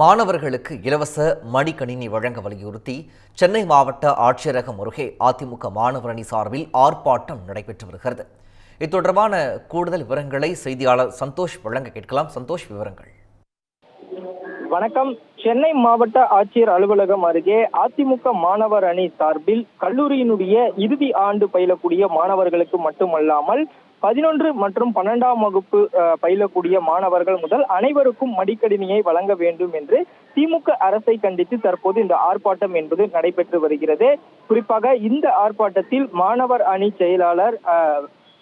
மாணவர்களுக்கு இலவச மடிக்கணினி வழங்க வலியுறுத்தி சென்னை மாவட்ட ஆட்சியரகம் அருகே அதிமுக மாணவர் அணி சார்பில் ஆர்ப்பாட்டம் நடைபெற்று வருகிறது. இது தொடர்பான கூடுதல் விவரங்களை செய்தியாளர் சந்தோஷ் வழங்க கேட்கலாம். சந்தோஷ் விவரங்கள். வணக்கம். சென்னை மாவட்ட ஆட்சியர் அலுவலகம் அருகே அதிமுக மாணவர் அணி சார்பில் கல்லூரியினுடைய இறுதி ஆண்டு பயிலக்கூடிய மாணவர்களுக்கு மட்டுமல்லாமல் பதினொன்று மற்றும் பன்னெண்டாம் வகுப்பு அஹ், பயிலக்கூடிய மாணவர்கள் முதல் அனைவருக்கும் மடிக்கணினியை வழங்க வேண்டும் என்று திமுக அரசை கண்டித்து தற்போது இந்த ஆர்ப்பாட்டம் என்பது நடைபெற்று வருகிறது. குறிப்பாக இந்த ஆர்ப்பாட்டத்தில் மாணவர் அணி செயலாளர்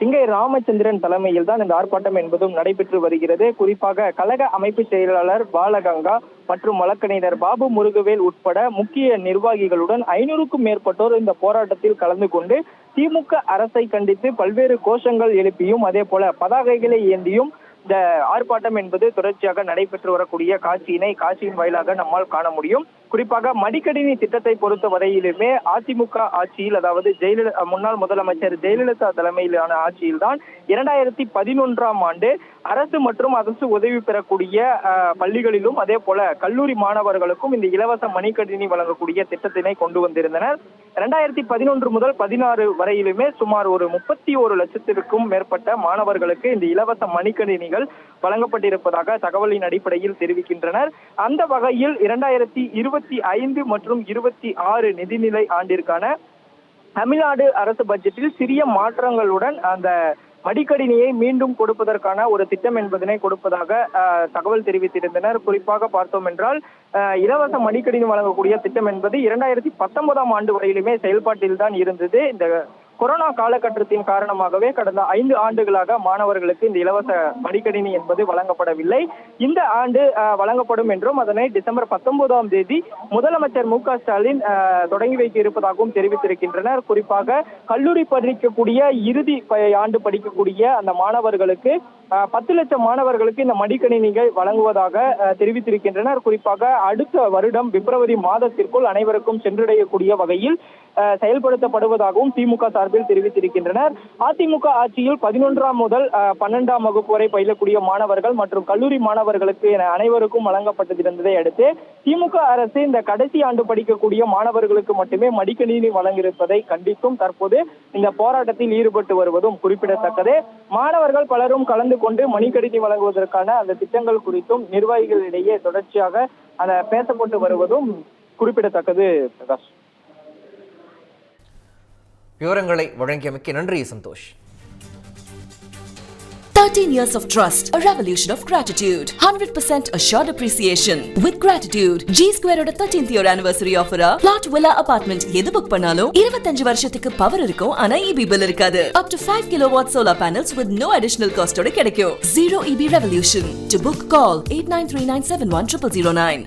சிங்கை ராமச்சந்திரன் தலைமையில் தான் இந்த ஆர்ப்பாட்டம் என்பதும் நடைபெற்று வருகிறது. குறிப்பாக கழக அமைப்பு செயலாளர் பாலகங்கா மற்றும் வழக்கறிஞர் பாபு முருகவேல் உட்பட முக்கிய நிர்வாகிகளுடன் ஐநூறுக்கும் மேற்பட்டோர் இந்த போராட்டத்தில் கலந்து கொண்டு திமுக அரசை கண்டித்து பல்வேறு கோஷங்கள் எழுப்பியும் அதே போல பதாகைகளை ஏந்தியும் இந்த ஆர்ப்பாட்டம் என்பது தொடர்ச்சியாக நடைபெற்று வரக்கூடிய காட்சியினை காட்சியின் வாயிலாக நம்மால் காண முடியும். குறிப்பாக மடிக்கணினி திட்டத்தை பொறுத்த வரையிலுமே அதிமுக ஆட்சியில் அதாவது ஜெயலலிதா முன்னாள் முதலமைச்சர் ஜெயலலிதா தலைமையிலான ஆட்சியில் தான் இரண்டாயிரத்தி பதினொன்றாம் ஆண்டு அரசு மற்றும் அரசு உதவி பெறக்கூடிய பள்ளிகளிலும் அதே போல கல்லூரி மாணவர்களுக்கும் இந்த இலவச மணிக்கணினி வழங்கக்கூடிய திட்டத்தினை கொண்டு வந்திருந்தனர். இரண்டாயிரத்தி பதினொன்று முதல் பதினாறு வரையிலுமே சுமார் ஒரு முப்பத்தி ஒரு லட்சத்திற்கும் மேற்பட்ட மாணவர்களுக்கு இந்த இலவச மணிக்கணினிகள் வழங்கப்பட்டிருப்பதாக தகவலின் அடிப்படையில் தெரிவிக்கின்றனர். அந்த வகையில் இரண்டாயிரத்தி இருபத்தி ஐந்து மற்றும் இருபத்தி ஆறு நிதிநிலை ஆண்டிற்கான தமிழ்நாடு அரசு பட்ஜெட்டில் சிறிய மாற்றங்களுடன் அந்த மடிக்கணினியை மீண்டும் கொடுப்பதற்கான ஒரு திட்டம் என்பதனை கொடுப்பதாக அஹ், தகவல் தெரிவித்திருந்தனர். குறிப்பாக பார்த்தோம் என்றால் அஹ், இலவச மடிக்கணினி வழங்கக்கூடிய திட்டம் என்பது இரண்டாயிரத்தி பத்தொன்பதாம் ஆண்டு வரையிலுமே செயல்பாட்டில் தான் இருந்தது. இந்த கொரோனா காலகட்டத்தின் காரணமாகவே கடந்த ஐந்து ஆண்டுகளாக மாணவர்களுக்கு இந்த இலவச மடிக்கணினி என்பது வழங்கப்படவில்லை. இந்த ஆண்டு வழங்கப்படும் என்றும் அதனை டிசம்பர் பத்தொன்பதாம் தேதி முதலமைச்சர் மு க ஸ்டாலின் தொடங்கி வைக்க இருப்பதாகவும் தெரிவித்திருக்கின்றனர். குறிப்பாக கல்லூரி படிக்கக்கூடிய இறுதி ஆண்டு படிக்கக்கூடிய அந்த மாணவர்களுக்கு பத்து லட்சம் மாணவர்களுக்கு இந்த மடிக்கணினிகள் வழங்குவதாக தெரிவித்திருக்கின்றனர். குறிப்பாக அடுத்த வருடம் பிப்ரவரி மாதத்திற்குள் அனைவருக்கும் சென்றடையக்கூடிய வகையில் செயல்படுத்தப்படுவதாகவும் திமுக சார்பில் தெரிவித்திருக்கின்றனர். அதிமுக ஆட்சியில் பதினொன்றாம் முதல் பன்னெண்டாம் வகுப்பு வரை பயிலக்கூடிய மாணவர்கள் மற்றும் கல்லூரி மாணவர்களுக்கு என அனைவருக்கும் வழங்கப்பட்டிருந்ததை அடுத்து திமுக அரசு இந்த கடைசி ஆண்டு படிக்கக்கூடிய மாணவர்களுக்கு மட்டுமே மடிக்கணினி வழங்கியிருப்பதை கண்டித்தும் தற்போது இந்த போராட்டத்தில் ஈடுபட்டு வருவதும் குறிப்பிடத்தக்கது. மாணவர்கள் பலரும் கலந்து கொண்டு மணிக்கணினி வழங்குவதற்கான அந்த திட்டங்கள் குறித்தும் நிர்வாகிகளிடையே தொடர்ச்சியாக அந்த பேசப்பட்டு வருவதும் குறிப்பிடத்தக்கது பிரகாஷ். விவரங்களை வழங்கியமைக்கு நன்றி Santhosh 13 years of trust, a revolution of gratitude, 100% assured appreciation. With gratitude, G Square ஓட 13th year anniversary offer plot villa apartment எது புக் பண்ணாலும் 25 வருஷத்துக்கு பவர் இருக்கும் ஆனா EB bill இருக்காது. Up to 5 kilowatt solar panels with no additional cost ஓட கிடைக்கும். Zero EB revolution. To book call 8939710009.